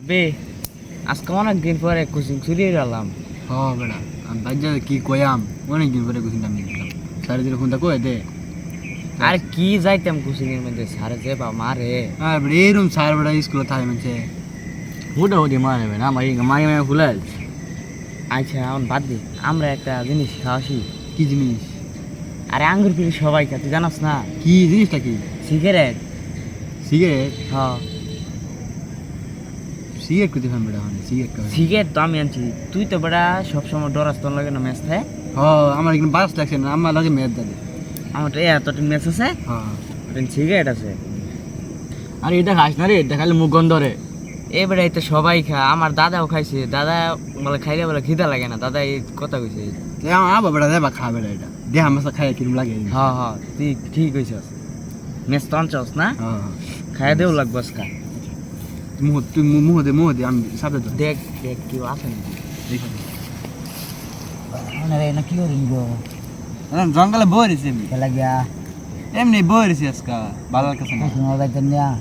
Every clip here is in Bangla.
আবে আজকে অনেক দিন পরে কোচিং চুরিয়ে গেলাম। হ বেড়া আমি বাজ্যা কি কয়াম অনেকদিন পরে কোচিং আমি দিলাম সাড়ে দিন ফোনটা কয়ে দে। আর কি যাইতাম কোচিং এর মধ্যে সারে যে বা মারে। আর বেড়া এরম সার বেড়া স্কুলে থাকে মানছে। হুটা হুটি মারে বেড়া আমার মাই মাই ফুলে আচ্ছা এখন বাদ দি আমরা একটা জিনিস খাওয়াছি। কি জিনিস? আরে আঙ্গুর পিড়ি সবাই তুই জানাস না? কি জিনিসটা কি? সিগারেট। সিগারেট? হ সিগারেট কোথায় ফান বেড়া মানে সিগারেট খাবে সিগারেট তো আমি আনছি। তুই তো বেড়া সবসময় ডরাস তোর লাগে না ম্যাচ থাকে? হ আমার এখানে বাস লাগছে না আমার লাগে মেয়ের দাদে। আমার এতটা ম্যাচ আছে? হ্যাঁ। সিগারেট আছে। আরে এটা খাস না রে এটা খালি মুখ গন্ধ রে। এবারে তো সবাই খা আমার দাদাও খাইছে। দাদা বলে খাইলে বলে খিদা লাগে না দাদা এই কথা কইছে। আমার বেড়া দেবা খাবে বেড়া এটা। দেহা মাসা খাই কিরম লাগে। হ হ তুই ঠিক কইছস। মেস তো আনছস না? হ্যাঁ। খাইয়া দেও লাগবো আজকা। মুহ তুই মু- মুহ দে মুহ দে আমি সাথে তো দেখ দেখ কেউ আছে নাকি না কি করি গো? জঙ্গলে বই লাগিয়া এমনি বই রেছি আজকা বালার কাছে না। শোনা যাইতেন না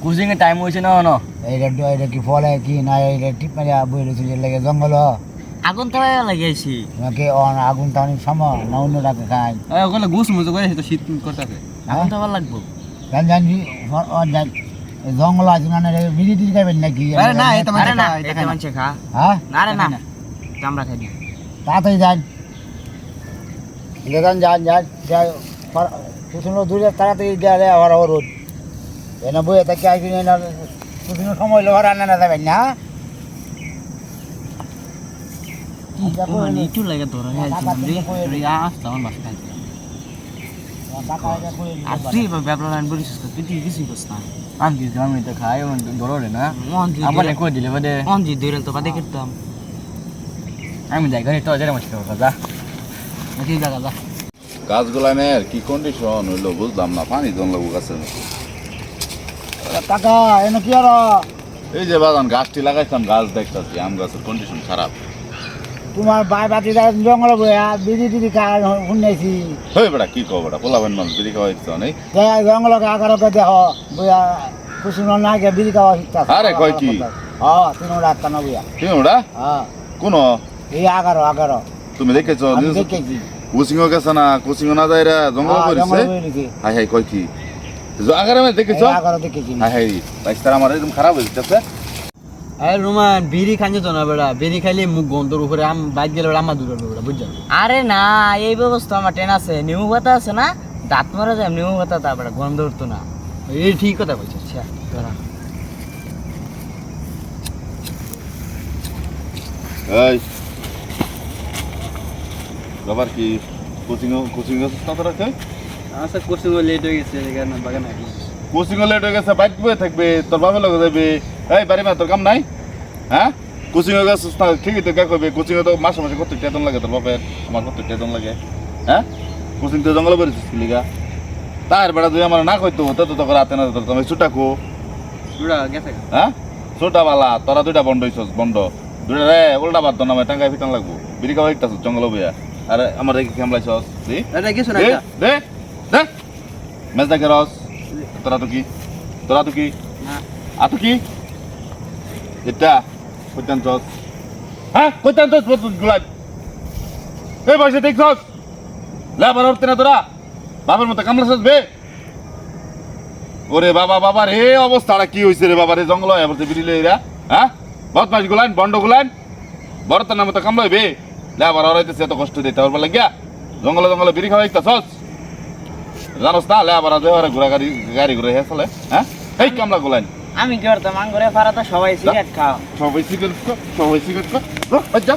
কোচিং এর টাইম হইছে না না। এইটা এটা কি ফলে কি না এইটা টিপ মারিয়া বই রয়েছে যে লাগে জঙ্গল। আগুন তো লাগাইছি। নাকি অন আগুন টাউনি সময় না অন্য ডাকে খাই ওগুলো গোস মজা করে তো শীত করতেছে। আগুন তো লাগবো। জান জানি। জঙ্গল আছে না বিড়ি টিড়ি খাইবেন নাকি আরে না, এটা আরে না এটা না। মানছে খা হ্যাঁ না রে না আমরা খাই দি তাড়াতাড়ি যান যান যান যান যাই শুশুনো দূরে তাড়াতাড়ি গেলে আবার আবার রোদ এনে বইয়ে থাকি আসবি না শুশুনো সময় হলে ঘর আনা না যাবেন না মানে একটু লাগে তোরা রে আসতে আমার বাসা খাইছে আর তুই ব্যাপার লাইন বলিস তুই তুই কিছুই করছ না। আমি কি আমি তো খাই আমার না। কই দিলে বাদে। জি তো বাদে করতাম আমি যাই ঘরে তো জেরে মুশকিল কথা যা। নাকি জায়গা যা। গাছগুলানের কি কন্ডিশন হইল বুঝলাম না পানি জন লাগু গাছে কাকা এনে কি আর? এই যে বাগান গাছটি লাগাইতাম গাছ দেখতেছি আম গাছের কন্ডিশন খারাপ। তোমার বাই বাতি জঙ্গল বইয়া বিড়ি টিড়ি খাই শুনেছি হয়ে বেটা কি কব বেটা পোলাবেন মানুষ বিড়ি খাওয়া ইচ্ছা নেই। জঙ্গলকে আকারকে দেহ বইয়া কুসুনো না গে বিড়ি খাওয়া শিখতা আরে, কয় কি? হ্যাঁ তিন রাস্তা না বইয়া। কি ওটা হ্যাঁ কোন? এই আগারো আগারো। তুমি দেখেছ দেখেছি। কোচিং গেছে না কোচিং না যায় রা জঙ্গল হ্যাঁ, করেছে জঙ্গল বইয়া হাই হাই কয় কি? আগারে আমি দেখেছ? আগারো দেখেছি। হাই হাই রাস্তার আমার একদম খারাপ হয়ে যাচ্ছে এই রোমান বিড়ি খাইছে তো না বেড়া? বিড়ি খাইলে মুখ গন্ধর উপরে আম বাইক গেলে বেড়া আমার দূরে বেড়া বুঝছ? আরে না এই ব্যবস্থা আমার ট্রেন আছে। নিমু পাতা আছে না? দাঁত মারা যায় নিমু পাতা গন্ধ উঠতো না। এই ঠিক কথা বলছিস আচ্ছা তোরা এই বাবার কি কোচিং কোচিং গেছে কত রাখে আচ্ছা কোচিং লেট হয়ে গেছে এখানে বাগান কোচিং লেট হয়ে গেছে বাইক বয়ে থাকবে তোর বাবার লগে যাবে। এই বাড়ি মা তোর কাম নাই? হ্যাঁ? কোচিং হয়ে গেছে তা ঠিকই তো কে করবে কোচিং তো মাসে মাসে কত টেতন লাগে তোর বাপের আমার কত টেতন লাগে। হ্যাঁ? কোচিং তো জঙ্গলে বেরিয়েছিস কি লিগা? তার বেড়া তুই আমার না কইতো তো তো তোকে রাতে না তোর তুমি বুড়া গেছে হ্যাঁ? ছোটা বালা তোরা দুইটা বন্ধ হইছস বন্ধ। দুইটা রে উল্টা বাদ না আমি টাঙ্গাই ফিটান লাগবো। বিড়ি খাওয়া একটা জঙ্গল বইয়া। আর আমার দেখি কেমলাইছস দি দে দে দে। মেজ দেখে রস? তোরা তো কি? তোরা তো কি? আ তো কি? এটা কইতাম চস হ্যাঁ কইতাম চস গুলাই। এই বসে দেখছস লেবার উঠতে না তোরা? বাবার মতো কামলা বে ওরে বাবা বাবা রে, অবস্থাটা কি হইছে রে বাবা রে, জঙ্গল হয়ে পড়ছে বিড়িলে এরা হ্যাঁ? বদমাস গুলান বন্ড গুলান বড়তার নামে তো কামলা হইবে লেবার হরাইতেছে, এত কষ্ট দিতে পারবার লাগিয়া জঙ্গলে জঙ্গলে বিড়ি খাওয়া ইচ্ছা জানোস না, লেবার আছে ঘোরা গাড়ি গাড়ি ঘুরে হেসলে হ্যাঁ? এই কামলা গুলান আমি কি করতাম? আঙ্গুরে ফারাতে সবাই সিগারেট খাও সবাই সিগারেট কর সবাই সিগারেট কর বাচ্চা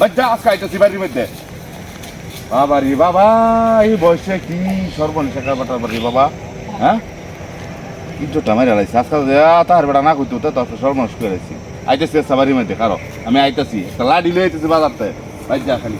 বাচ্চা আজকে আইতেছি বাড়ির মধ্যে। বাবা রে বাবা এই বয়সে কি সর্বনিশা টাবার রে বাবা হ্যাঁ? ইজ্জতটা মারি আলাইছি আজকাল তাহার বেড়া না করতে তো তোর সর্বনাশ করে আইছি আইতেছি বাড়ির মধ্যে কারও। আমি আইতেছি একটা লাডি লয়ে আইতেছি বাজারতে। বাচ্চা খালি